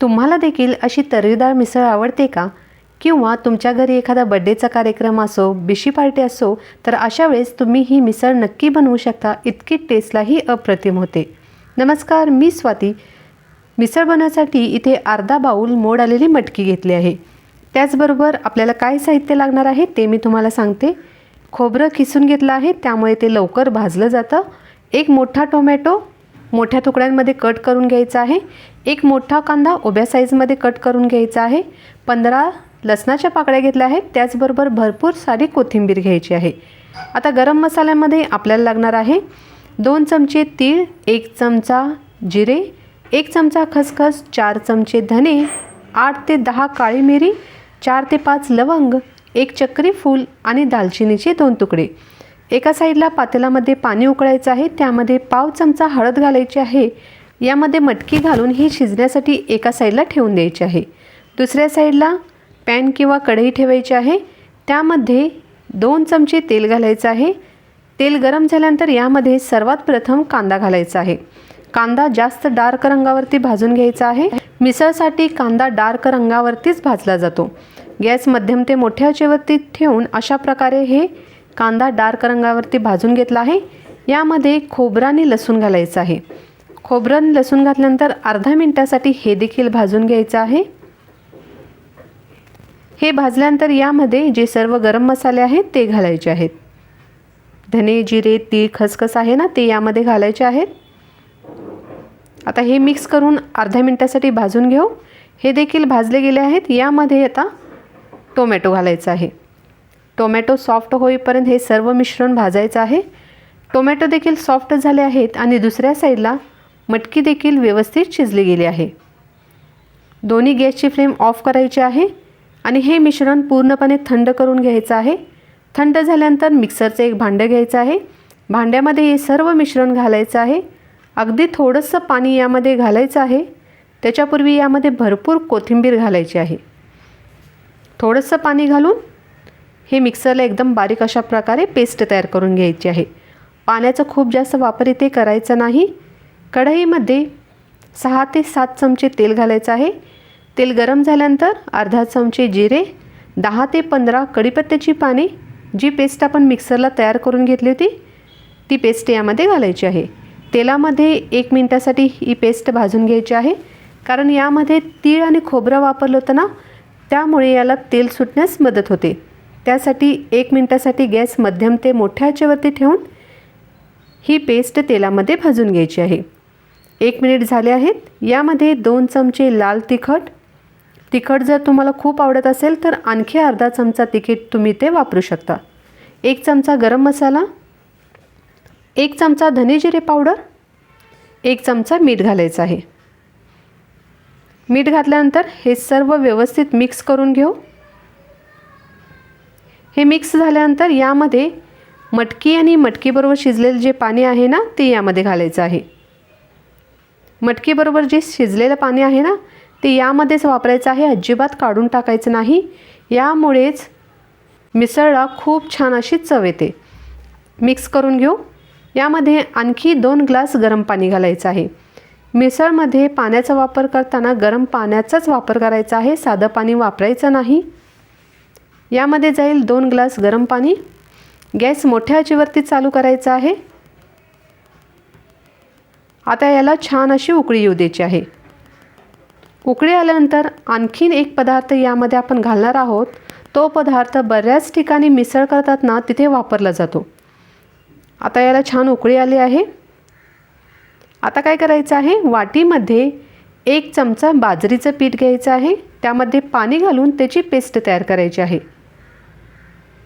तुम्हाला देखील अशी तर्रीदार मिसळ आवडते का? किंवा तुमच्या घरी एखादा बड्डेचा कार्यक्रम असो बिशी पार्टी असो तर अशा वेळेस तुम्ही ही मिसळ नक्की बनवू शकता. इतकी टेस्टलाही अप्रतिम होते. नमस्कार मी स्वाती. मिसळ बनवण्यासाठी इथे अर्धा बाऊल मोड आलेली मटकी घेतली आहे. त्याचबरोबर आपल्याला काय साहित्य लागणार आहे ते मी तुम्हाला सांगते. खोबरं किसून घेतलं आहे त्यामुळे ते लवकर भाजलं जातं. एक मोठा टोमॅटो मोठ्या तुकड्यांमध्ये कट करून घ्यायचा आहे. एक मोठा कांदा उभ्या साईजमध्ये कट करून घ्यायचा आहे. पंधरा लसणाच्या पाकळ्या घेतल्या आहेत. त्याचबरोबर भरपूर सारी कोथिंबीर घ्यायची आहे. आता गरम मसाल्यामध्ये आपल्याला लागणार आहे दोन चमचे तीळ एक चमचा जिरे एक चमचा खसखस चार चमचे धने आठ ते दहा काळी मिरी चार ते पाच लवंग एक चक्री फूल आणि दालचिनीचे दोन तुकडे. एका साईडला पातेलामध्ये पाणी उकळायचं आहे त्यामध्ये पाव चमचा हळद घालायची आहे. यामध्ये मटकी घालून ही शिजण्यासाठी एका साईडला ठेवून द्यायची आहे. दुसऱ्या साईडला पॅन किंवा कढई ठेवायची आहे. त्यामध्ये दोन चमचे तेल घालायचं आहे. तेल गरम झाल्यानंतर यामध्ये सर्वात प्रथम कांदा घालायचा आहे. कांदा जास्त डार्क रंगावरती भाजून घ्यायचा आहे. मिसळसाठी कांदा डार्क रंगावरतीच भाजला जातो. गॅस मध्यम ते मोठ्या चेवरती ठेवून अशा प्रकारे हे कांदा डार्क रंगावरती भाजून घेतला आहे. यामध्ये खोबराने आणि लसूण घालायचं आहे. खोबरं आणि लसूण घातल्यानंतर अर्धा मिनटासाठी हे देखील भाजून घ्यायचं आहे. हे भाजल्यानंतर यामध्ये जे सर्व गरम मसाले आहेत ते घालायचे आहेत. धने जिरे तीळ खसखस आहे ना ते यामध्ये घालायचे आहेत. आता हे मिक्स करून अर्ध्या मिनटासाठी भाजून घेऊ. हे देखील भाजले गेले आहेत. यामध्ये आता टोमॅटो घालायचा आहे. टोमॅटो सॉफ्ट होईपर्यंत हे सर्व मिश्रण भाजायचं आहे. टोमॅटो देखील सॉफ्ट झाले आहेत आणि दुसऱ्या साईडला मटकी देखील व्यवस्थित शिजली गेली आहे. दोन्ही गॅसची फ्लेम ऑफ करायची आहे आणि हे मिश्रण पूर्णपणे थंड करून घ्यायचं आहे. थंड झाल्यानंतर मिक्सरचं एक भांडं घ्यायचं आहे. भांड्यामध्ये हे सर्व मिश्रण घालायचं आहे. अगदी थोडंसं पाणी यामध्ये घालायचं आहे. त्याच्यापूर्वी यामध्ये भरपूर कोथिंबीर घालायची आहे. थोडंसं पाणी घालून हे मिक्सरला एकदम बारीक अशा प्रकारे पेस्ट तयार करून घ्यायची आहे. पाण्याचा खूप जास्त वापर इथे करायचा नाही. कढईमध्ये सहा ते सात चमचे तेल घालायचं आहे. तेल गरम झाल्यानंतर अर्धा चमचे जिरे दहा ते पंधरा कढीपत्त्याची पाने जी पेस्ट आपण मिक्सरला तयार करून घेतली होती ती पेस्ट यामध्ये घालायची आहे. तेलामध्ये एक मिनटासाठी ही पेस्ट भाजून घ्यायची आहे. कारण यामध्ये तीळ आणि खोबरं वापरलं होतं ना त्यामुळे याला तेल सुटण्यास मदत होते. त्यासाठी एक मिनटासाठी गॅस मध्यम ते मोठ्या आचेवरती ठेवून ही पेस्ट तेलामध्ये भाजून घ्यायची आहे. एक मिनिट झाले आहेत. यामध्ये दोन चमचे लाल तिखट. तिखट जर तुम्हाला खूप आवडत असेल तर आणखी अर्धा चमचा तिखट तुम्ही ते वापरू शकता. एक चमचा गरम मसाला. एक चमचा धने जिरे पावडर. एक चमचा मीठ घालायचं आहे. मीठ घातल्यानंतर हे सर्व व्यवस्थित मिक्स करून घेऊ. हे मिक्स झाल्यानंतर यामध्ये मटकी आणि मटकीबरोबर शिजलेलं जे पाणी आहे ना ते यामध्ये घालायचं आहे. मटकीबरोबर जे शिजलेलं पाणी आहे ना ते यामध्येच वापरायचं आहे. अजिबात काढून टाकायचं नाही. यामुळेच मिसळला खूप छान अशी चव येते. मिक्स करून घेऊ. यामध्ये आणखी दोन ग्लास गरम पाणी घालायचं आहे. मिसळमध्ये पाण्याचा वापर करताना गरम पाण्याचाच वापर करायचा आहे. साधं पाणी वापरायचं नाही. यामध्ये जाईल दोन ग्लास गरम पाणी. गॅस मोठ्या आचेवरती चालू करायचा आहे. आता याला छान अशी उकळी येऊ द्यायची आहे. उकळी आल्यानंतर आणखीन एक पदार्थ यामध्ये आपण घालणार आहोत. तो पदार्थ बऱ्याच ठिकाणी मिसळ करतात ना तिथे वापरला जातो. आता याला छान उकळी आली आहे. आता काय करायचं आहे? वाटीमध्ये एक चमचा बाजरीचं पीठ घ्यायचं आहे. त्यामध्ये पाणी घालून त्याची पेस्ट तयार करायची आहे.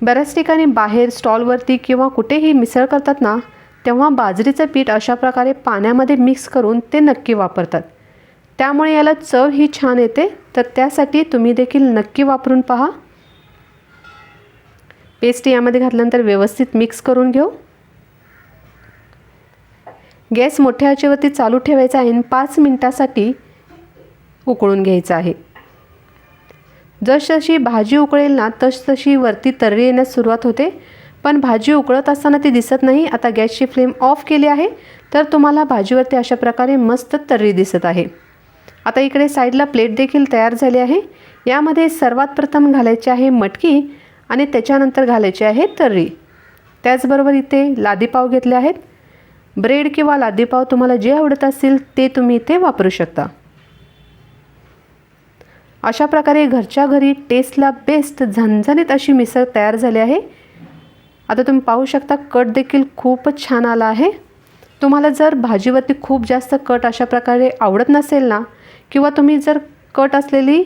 बऱ्याच ठिकाणी बाहेर स्टॉलवरती किंवा कुठेही मिसळ करतात ना तेव्हा बाजरीचं पीठ अशा प्रकारे पाण्यामध्ये मिक्स करून ते नक्की वापरतात. त्यामुळे याला चव ही छान येते तर त्यासाठी तुम्ही देखील नक्की वापरून पहा. पेस्ट यामध्ये घातल्यानंतर व्यवस्थित मिक्स करून घेऊ. गॅस मोठ्या आचेवरती चालू ठेवायचा आहे आणि पाच मिनटासाठी उकळून घ्यायचं आहे. जसजशी भाजी उकळेल ना तसतशी वरती तर्री येण्यास सुरुवात होते. पण भाजी उकळत असताना ती दिसत नाही. आता गॅसची फ्लेम ऑफ केली आहे. तर तुम्हाला भाजीवरती अशा प्रकारे मस्त तर्री दिसत आहे. आता इकडे साईडला प्लेट देखील तयार झाली आहे. यामध्ये सर्वात प्रथम घालायची आहे मटकी आणि त्याच्यानंतर घालायची आहे तर्री. त्याचबरोबर इथे लादीपाव घेतले आहेत. ब्रेड किंवा लादीपाव तुम्हाला जे आवडत असेल ते तुम्ही इथे वापरू शकता. अशा प्रकारे घरच्या घरी टेस्टला बेस्ट झणझणीत अशी मिसळ तयार झाली आहे. आता तुम्ही पाहू शकता कट देखील खूपच छान आला आहे. तुम्हाला जर भाजीवरती खूप जास्त कट अशा प्रकारे आवडत नसेल ना किंवा तुम्ही जर कट असलेली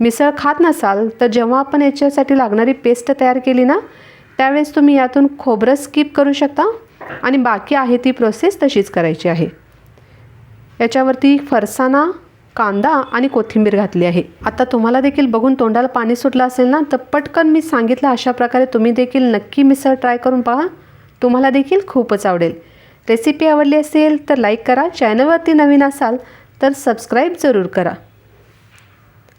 मिसळ खात नसाल तर जेव्हा आपण याच्यासाठी लागणारी पेस्ट तयार केली ना त्यावेळेस तुम्ही यातून खोबरं स्किप करू शकता आणि बाकी आहे ती प्रोसेस तशीच करायची आहे. याच्यावरती फरसाणा कांदा आणि कोथिंबीर घातली आहे. आता तुम्हाला देखील बघून तोंडाला पाणी सुटलं असेल ना तर पटकन मी सांगितलं अशा प्रकारे तुम्ही देखील नक्की मिसळ ट्राय करून पहा. तुम्हाला देखील खूपच आवडेल. रेसिपी आवडली असेल तर लाईक करा चॅनलवरती नवीन असाल तर सबस्क्राईब जरूर करा.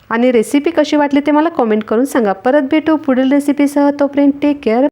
आणि रेसिपी कशी वाटली ते मला कॉमेंट करून सांगा. परत भेटू पुढील रेसिपीसह. तोपर्यंत टेक केअर